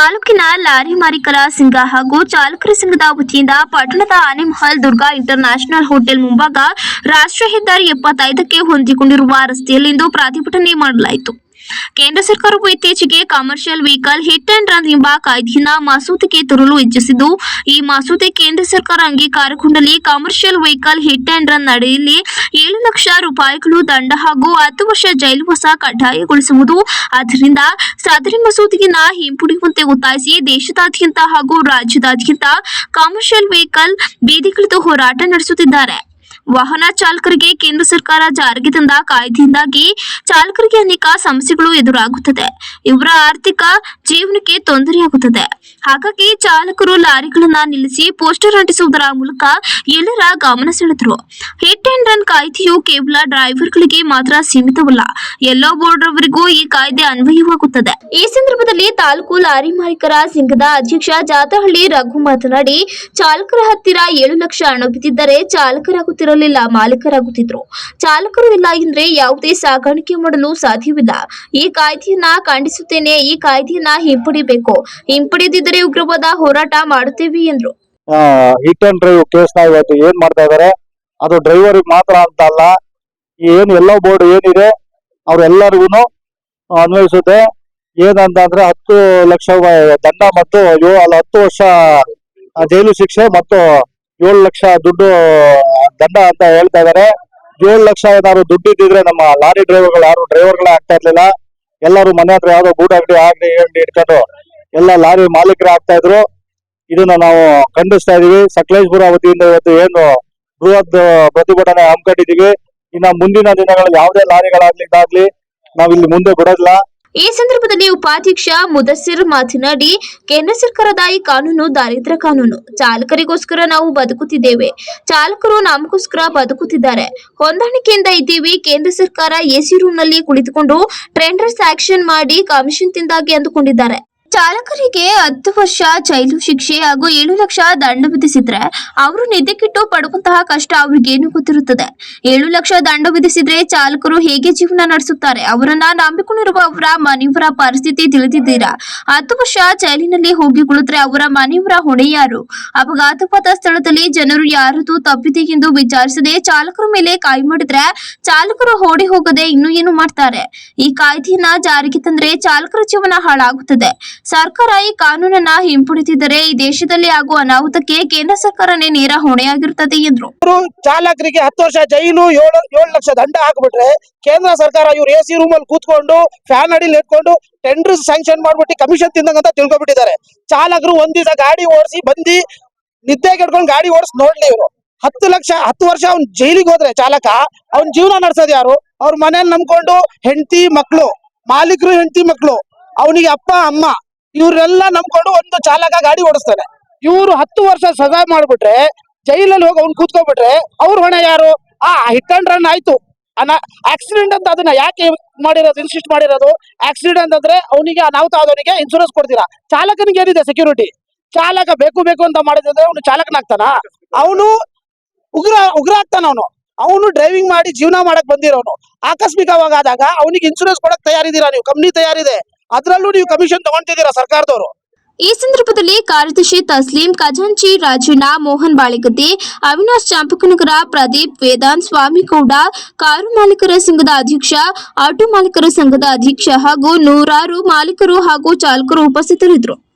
ತಾಲೂಕಿನ ಲಾರಿ ಮಾಲೀಕರ ಸಂಘ ಹಾಗೂ ಚಾಲಕರ ಸಂಘದ ವತಿಯಿಂದ ಪಟ್ಟಣದ Anemahal Durga international hotel ಮುಂಭಾಗ ರಾಷ್ಟ್ರೀಯ ಹೆದ್ದಾರಿ ಎಪ್ಪತ್ತೈದಕ್ಕೆ ಹೊಂದಿಕೊಂಡಿರುವ ರಸ್ತೆಯಲ್ಲಿಂದು ಪ್ರತಿಭಟನೆ ಮಾಡಲಾಯಿತು. ಕೇಂದ್ರ ಸರ್ಕಾರವು ಇತ್ತೀಚೆಗೆ commercial vehicle hit and run ಎಂಬ ಕಾಯ್ದೆಯನ್ನ ಮಸೂದೆಗೆ ತರಲು ಇಚ್ಛಿಸಿದ್ದು, ಈ ಮಸೂದೆ ಕೇಂದ್ರ ಸರ್ಕಾರ ಅಂಗೀಕಾರಗೊಂಡಲ್ಲಿ commercial vehicle hit and run ನಡೆಯಲ್ಲಿ ಏಳು ಲಕ್ಷ ರೂಪಾಯಿಗಳು ದಂಡ ಹಾಗೂ ಹತ್ತು ವರ್ಷ ಜೈಲುವಾಸ ಕಡ್ಡಾಯಗೊಳಿಸುವುದು. ಆದ್ದರಿಂದ ಸದರಿ ಮಸೂದೆಯನ್ನ ಹಿಂಪಡೆಯುವಂತೆ ಒತ್ತಾಯಿಸಿ ದೇಶದಾದ್ಯಂತ ಹಾಗೂ ರಾಜ್ಯದಾದ್ಯಂತ ಕಮರ್ಷಿಯಲ್ ವೆಹಿಕಲ್ ಬೀದಿಗಿಳಿದು ಹೋರಾಟ ನಡೆಸುತ್ತಿದ್ದಾರೆ. ವಾಹನ ಚಾಲಕರಿಗೆ ಕೇಂದ್ರ ಸರ್ಕಾರ ಜಾರಿಗೆ ತಂದ ಕಾಯ್ದೆಯಿಂದಾಗಿ ಚಾಲಕರಿಗೆ ಅನೇಕ ಸಮಸ್ಯೆಗಳು ಎದುರಾಗುತ್ತದೆ. ಇವರ ಆರ್ಥಿಕ ಜೀವನಕ್ಕೆ ತೊಂದರೆಯಾಗುತ್ತದೆ. ಹಾಗಾಗಿ ಚಾಲಕರು ಲಾರಿಗಳನ್ನ ನಿಲ್ಲಿಸಿ ಪೋಸ್ಟರ್ ಅಂಟಿಸುವುದರ ಮೂಲಕ ಎಲ್ಲರ ಗಮನ ಸೆಳೆದರು. ಹಿಟ್ ಅಂಡ್ ರನ್ ಕಾಯ್ದೆಯು ಕೇವಲ ಡ್ರೈವರ್ಗಳಿಗೆ ಮಾತ್ರ ಸೀಮಿತವಲ್ಲ, ಎಲ್ಲೋ ಬೋರ್ಡ್ ರವರಿಗೂ ಈ ಕಾಯ್ದೆ ಅನ್ವಯವಾಗುತ್ತದೆ. ಈ ಸಂದರ್ಭದಲ್ಲಿ ತಾಲೂಕು ಲಾರಿ ಮಾಲೀಕರ ಸಂಘದ ಅಧ್ಯಕ್ಷ ಜಾತಹಳ್ಳಿ ರಘು ಮಾತನಾಡಿ, ಚಾಲಕರ ಹತ್ತಿರ ಏಳು ಲಕ್ಷ ಹಣ ಬಿದ್ದಿದ್ದರೆ ಚಾಲಕರಾಗುತ್ತಿರಲಿಲ್ಲ ಮಾಲೀಕರಾಗುತ್ತಿದ್ರು ಚಾಲಕರು ಇಲ್ಲ ಎಂದ್ರೆ ಯಾವುದೇ ಸಾಗಾಣಿಕೆ ಮಾಡಲು ಸಾಧ್ಯವಿಲ್ಲ. ಈ ಕಾಯ್ದೆಯನ್ನ ಖಂಡಿಸುತ್ತೇನೆ, ಈ ಕಾಯ್ದೆಯನ್ನ ಹಿಂಪಡಿಬೇಕು ಹಿಂಪಡೆದಿದ್ದರೆ ಉಗ್ರವಾದ ಹೋರಾಟ ಮಾಡುತ್ತೇವೆ ಎಂದ್ರು. ಹಿಟ್ ಅಂಡ್ ಡ್ರೈವ್ ಕೇಸ್ನ ಇವತ್ತು ಏನ್ ಮಾಡ್ತಾ ಇದಾರೆ? ಅದು ಡ್ರೈವರ್ ಮಾತ್ರ ಅಂತ ಅಲ್ಲ, ಏನ್ ಎಲ್ಲೋ ಬೋರ್ಡ್ ಏನಿದೆ ಅವ್ರೆಲ್ಲರಿಗೂ ಅನ್ವಯಿಸುತ್ತೆ. ಏನಂತ ಅಂದ್ರೆ ಹತ್ತು ಲಕ್ಷ ದಂಡ ಮತ್ತು ಅಲ್ಲಿ ಹತ್ತು ವರ್ಷ ಜೈಲು ಶಿಕ್ಷೆ ಮತ್ತು ಏಳು ಲಕ್ಷ ದುಡ್ಡು ದಂಡ ಅಂತ ಹೇಳ್ತಾ ಇದಾರೆ. ಏಳು ಲಕ್ಷ ಏನಾದ್ರು ದುಡ್ಡು ಇದ್ದಿದ್ರೆ ನಮ್ಮ ಲಾರಿ ಡ್ರೈವರ್ಗಳು ಯಾರು ಡ್ರೈವರ್ಗಳೇ ಆಗ್ತಾ ಇರ್ಲಿಲ್ಲ. ಎಲ್ಲರೂ ಮನೆ ಹತ್ರ ಯಾವ್ದೋ ಗೂಡ ಆಗ್ಲಿ, ಹೇಳಿ ಇಟ್ಕೊಂಡು ಎಲ್ಲ ಲಾರಿ ಮಾಲೀಕರು ಆಗ್ತಾ ಇದ್ರು. ಇದನ್ನ ನಾವು ಖಂಡಿಸ್ತಾ ಇದೀವಿ. ಸಕಲೇಶ್ಪುರ ವತಿಯಿಂದ ಇವತ್ತು ಏನು ಬೃಹತ್ ಪ್ರತಿಭಟನೆ ಹಮ್ಮಿಕೊಂಡಿದೀವಿ. ಇನ್ನ ಮುಂದಿನ ದಿನಗಳಲ್ಲಿ ಯಾವುದೇ ಲಾರಿಗಳಾಗ್ಲಿ ಇದಾಗ್ಲಿ ನಾವ್ ಇಲ್ಲಿ ಮುಂದೆ ಬಿಡೋದಿಲ್ಲ ಈ ಸಂದರ್ಭದಲ್ಲಿ ಉಪಾಧ್ಯಕ್ಷ ಮುದಸ್ಸಿರ್ ಮಾತನಾಡಿ, ಕೇಂದ್ರ ಸರ್ಕಾರದ ಈ ಕಾನೂನು ದಾರಿದ್ರ ಕಾನೂನು. ಚಾಲಕರಿಗೋಸ್ಕರ ನಾವು ಬದುಕುತ್ತಿದ್ದೇವೆ. ಚಾಲಕರು ನಮಗೋಸ್ಕರ ಬದುಕುತ್ತಿದ್ದಾರೆ. ಹೊಂದಾಣಿಕೆಯಿಂದ ಇದ್ದೀವಿ. ಕೇಂದ್ರ ಸರ್ಕಾರ ಎಸಿ ರೂಮ್ನಲ್ಲಿ ಕುಳಿತುಕೊಂಡು ಟ್ರೆಂಡರ್ಸ್ ಆಕ್ಷನ್ ಮಾಡಿ ಕಮಿಷನ್ ತಿಂದಾಗಿ ಅಂದುಕೊಂಡಿದ್ದಾರೆ. ಚಾಲಕರಿಗೆ ಹತ್ತು ವರ್ಷ ಜೈಲು ಶಿಕ್ಷೆ ಹಾಗೂ ಏಳು ಲಕ್ಷ ದಂಡ ವಿಧಿಸಿದ್ರೆ ಅವರು ನಿದ್ದೆಕಿಟ್ಟು ಪಡುವಂತಹ ಕಷ್ಟ ಅವ್ರಿಗೇನು ಗೊತ್ತಿರುತ್ತದೆ? ಏಳು ಲಕ್ಷ ದಂಡ ವಿಧಿಸಿದ್ರೆ ಚಾಲಕರು ಹೇಗೆ ಜೀವನ ನಡೆಸುತ್ತಾರೆ? ಅವರನ್ನ ನಂಬಿಕೊಂಡಿರುವ ಅವರ ಮನೆಯವರ ಪರಿಸ್ಥಿತಿ ತಿಳಿದಿದ್ದೀರಾ? ಹತ್ತು ವರ್ಷ ಜೈಲಿನಲ್ಲಿ ಹೋಗಿ ಕುಳಿತರೆ ಅವರ ಮನೆಯವರ ಹೊಣೆ ಯಾರು? ಸ್ಥಳದಲ್ಲಿ ಜನರು ಯಾರದು ತಪ್ಪಿದೆ ಎಂದು ವಿಚಾರಿಸದೆ ಚಾಲಕರ ಮೇಲೆ ಕಾಯಿ ಮಾಡಿದ್ರೆ ಚಾಲಕರು ಓಡಿ ಹೋಗದೆ ಇನ್ನು ಏನು ಮಾಡ್ತಾರೆ? ಈ ಕಾಯ್ದೆಯನ್ನ ಜಾರಿಗೆ ತಂದ್ರೆ ಚಾಲಕರ ಜೀವನ ಹಾಳಾಗುತ್ತದೆ. ಸರ್ಕಾರ ಈ ಕಾನೂನನ್ನ ಹಿಂಪಡೆದಿದ್ದರೆ ಈ ದೇಶದಲ್ಲಿ ಆಗುವ ಅನಾಹುತಕ್ಕೆ ಕೇಂದ್ರ ಸರ್ಕಾರನೇ ನೇರ ಹೊಣೆಯಾಗಿರುತ್ತದೆ ಎಂದರು. ಚಾಲಕರಿಗೆ ಹತ್ತು ವರ್ಷ ಜೈಲು, ಏಳು ಏಳು ಲಕ್ಷ ದಂಡ ಹಾಕ್ಬಿಟ್ರೆ ಕೇಂದ್ರ ಸರ್ಕಾರ ಇವ್ರು ಎ ಸಿ ರೂಮ್ ಅಲ್ಲಿ ಕೂತ್ಕೊಂಡು ಫ್ಯಾನ್ ಅಡಿಲಿ ಇಟ್ಕೊಂಡು ಟೆಂಡರ್ ಸ್ಯಾಂಕ್ಷನ್ ಮಾಡ್ಬಿಟ್ಟು ಕಮಿಷನ್ ತಿಂದಂಗಂತ ತಿಳ್ಕೊಬಿಟ್ಟಿದ್ದಾರೆ. ಚಾಲಕರು ಒಂದ್ ಗಾಡಿ ಓಡಿಸಿ ಬಂದಿ ನಿದ್ದೆ ಕೆಡ್ಕೊಂಡು ಗಾಡಿ ಓಡಿಸಿ ನೋಡ್ಲಿ ಇವರು. ಹತ್ತು ಲಕ್ಷ, ಹತ್ತು ವರ್ಷ ಅವ್ನ್ ಜೈಲಿಗೆ ಹೋದ್ರೆ ಚಾಲಕ, ಅವ್ನ ಜೀವನ ನಡ್ಸೋದು ಯಾರು? ಅವ್ರ ಮನೇಲಿ ನಂಬ್ಕೊಂಡು ಹೆಂಡತಿ ಮಕ್ಕಳು ಮಾಲೀಕರು ಹೆಂಡತಿ ಮಕ್ಕಳು ಅವನಿಗೆ ಅಪ್ಪ, ಅಮ್ಮ ಇವ್ರೆಲ್ಲ ನಂಬ್ಕೊಂಡು ಒಂದು ಚಾಲಕ ಗಾಡಿ ಓಡಿಸ್ತಾನೆ. ಇವ್ರು ಹತ್ತು ವರ್ಷ ಸಜಾ ಮಾಡ್ಬಿಟ್ರೆ, ಜೈಲಲ್ಲಿ ಹೋಗಿ ಅವ್ನು ಕೂತ್ಕೊಬಿಟ್ರೆ, ಅವ್ರ ಹೊಣೆ ಯಾರು? ಆ ಹಿಟ್ ಅಂಡ್ ರನ್ ಆಯ್ತು. ಅನ ಆಕ್ಸಿಡೆಂಟ್ ಅಂತ ಅದನ್ನ ಯಾಕೆ ಮಾಡಿರೋದು ಇನ್ಸಿಸ್ಟ್ ಮಾಡಿರೋದು? ಆಕ್ಸಿಡೆಂಟ್ ಅಂದ್ರೆ ಅವನಿಗೆ ಅನಾಹುತ ಆದವನಿಗೆ ಇನ್ಶೂರೆನ್ಸ್ ಕೊಡ್ತೀರಾ? ಚಾಲಕನಿಗೆ ಏನಿದೆ ಸೆಕ್ಯೂರಿಟಿ ಚಾಲಕ ಬೇಕು ಬೇಕು ಅಂತ ಮಾಡಿದ್ರೆ ಅವನು ಚಾಲಕನಾಗ್ತಾನ? ಅವನು ಉಗ್ರ ಉಗ್ರ ಆಗ್ತಾನ ಅವನು. ಅವನು ಡ್ರೈವಿಂಗ್ ಮಾಡಿ ಜೀವನ ಮಾಡಕ್ ಬಂದಿರೋನು. ಆಕಸ್ಮಿಕವಾಗಾದಾಗ ಅವನಿಗೆ ಇನ್ಶೂರೆನ್ಸ್ ಕೊಡಕ್ ತಯಾರಿದ್ದೀರಾ ನೀವು? ಕಂಪ್ನಿ ತಯಾರಿದೆ. ಅದ್ರಲ್ಲೂ ನೀವು ಕಮಿಷನ್ ತಗೊಂತಿದ್ದೀರಾ ಸರ್ಕಾರದವರು? ಈ ಸಂದರ್ಭದಲ್ಲಿ ಕಾರ್ಯದರ್ಶಿ ತಸ್ಲೀಂ ಖಜಾಂಚಿ, ರಾಜಣ್ಣ, ಮೋಹನ್ ಬಾಳಿಗದ್ದೆ, ಅವಿನಾಶ್ ಚಾಂಪಕನಗರ ಪ್ರದೀಪ್, ವೇದಾಂತ್ ಸ್ವಾಮಿಗೌಡ, ಕಾರು ಮಾಲೀಕರ ಸಂಘದ ಅಧ್ಯಕ್ಷ, ಆಟೋ ಮಾಲೀಕರ ಸಂಘದ ಅಧ್ಯಕ್ಷ ಹಾಗೂ ನೂರಾರು ಮಾಲೀಕರು ಹಾಗೂ ಚಾಲಕರು ಉಪಸ್ಥಿತರಿದ್ದರು.